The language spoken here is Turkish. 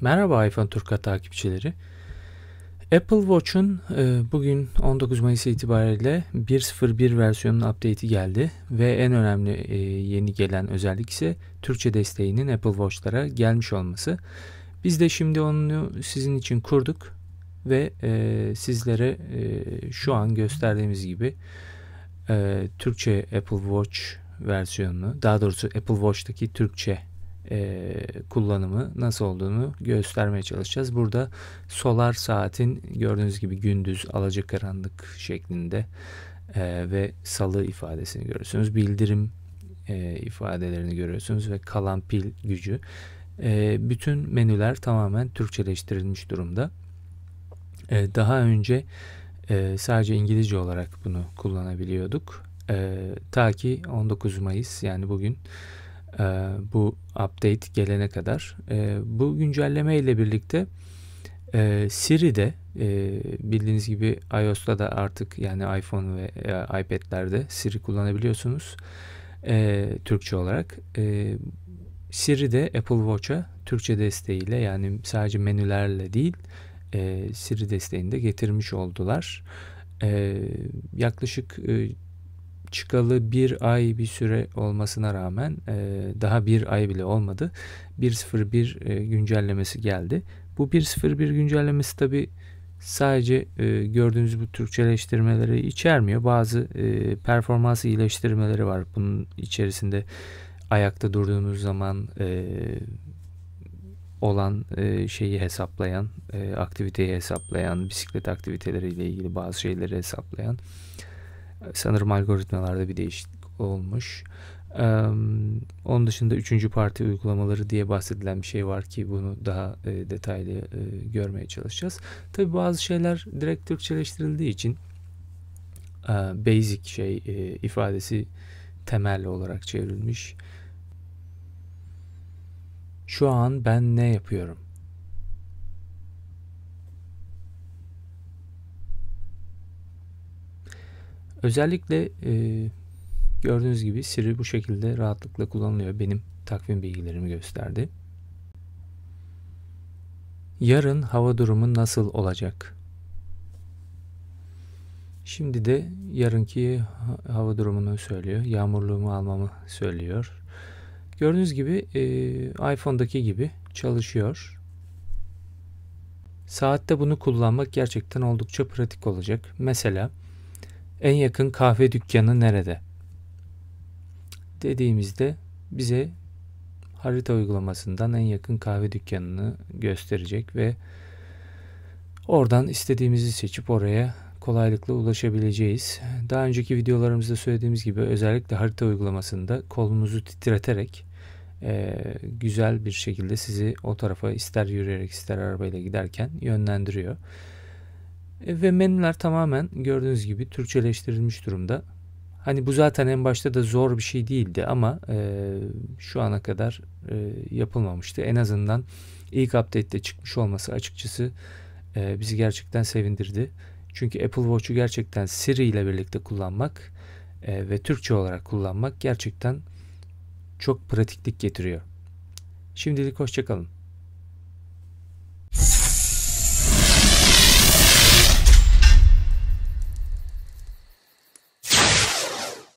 Merhaba iPhone Turka takipçileri. Apple Watch'un e, bugün 19 Mayıs itibariyle 1.01 versiyonunun update'i geldi ve en önemli e, yeni gelen özellik ise Türkçe desteğinin Apple Watch'lara gelmiş olması. Biz de şimdi onu sizin için kurduk ve e, sizlere şu an gösterdiğimiz gibi Türkçe Apple Watch versiyonunu, daha doğrusu Apple Watch'taki Türkçe e, kullanımı nasıl olduğunu göstermeye çalışacağız. Burada solar saatin gördüğünüz gibi gündüz alacakaranlık şeklinde e, ve salı ifadesini görüyorsunuz. Bildirim e, ifadelerini görüyorsunuz ve kalan pil gücü. E, bütün menüler tamamen Türkçeleştirilmiş durumda. E, daha önce e, sadece İngilizce olarak bunu kullanabiliyorduk. E, ta ki 19 Mayıs yani bugün bu update gelene kadar. E, bu güncelleme ile birlikte e, Siri'de e, bildiğiniz gibi iOS'ta da artık yani iPhone ve e, iPad'lerde Siri kullanabiliyorsunuz. E, Türkçe olarak. E, Siri'de Apple Watch'a Türkçe desteğiyle yani sadece menülerle değil e, Siri desteğini de getirmiş oldular. E, yaklaşık e, çıkalı bir ay bir süre olmasına rağmen e, daha bir ay bile olmadı. 1.01 e, güncellemesi geldi. Bu 1.01 güncellemesi tabi sadece e, gördüğünüz bu Türkçeleştirmeleri içermiyor. Bazı e, performans iyileştirmeleri var. Bunun içerisinde ayakta durduğunuz zaman e, olan e, şeyi hesaplayan, e, aktiviteyi hesaplayan, bisiklet aktiviteleriyle ilgili bazı şeyleri hesaplayan Sanırım algoritmalarda bir değişiklik olmuş. onun dışında üçüncü parti uygulamaları diye bahsedilen bir şey var ki bunu daha e, detaylı e, görmeye çalışacağız. Tabi bazı şeyler direkt Türkçeleştirildiği için basic şey e, ifadesi temel olarak çevrilmiş. Şu an ben ne yapıyorum? Özellikle e, gördüğünüz gibi Siri bu şekilde rahatlıkla kullanılıyor. Benim takvim bilgilerimi gösterdi. Yarın hava durumu nasıl olacak? Şimdi de yarınki hava durumunu söylüyor. Yağmurluğumu almamı söylüyor. Gördüğünüz gibi e, iPhone'daki gibi çalışıyor. Saatte bunu kullanmak gerçekten oldukça pratik olacak. Mesela en yakın kahve dükkanı nerede? Dediğimizde bize harita uygulamasından en yakın kahve dükkanını gösterecek ve oradan istediğimizi seçip oraya kolaylıkla ulaşabileceğiz. Daha önceki videolarımızda söylediğimiz gibi özellikle harita uygulamasında kolunuzu titreterek e, güzel bir şekilde sizi o tarafa ister yürüyerek ister arabayla giderken yönlendiriyor. E, ve menüler tamamen gördüğünüz gibi Türkçeleştirilmiş durumda. Hani bu zaten en başta da zor bir şey değildi ama e, şu ana kadar e, yapılmamıştı. En azından ilk update'te çıkmış olması açıkçası e, bizi gerçekten sevindirdi. Çünkü Apple Watch'u gerçekten Siri ile birlikte kullanmak e, ve Türkçe olarak kullanmak gerçekten çok pratiklik getiriyor. Şimdilik hoşçakalın.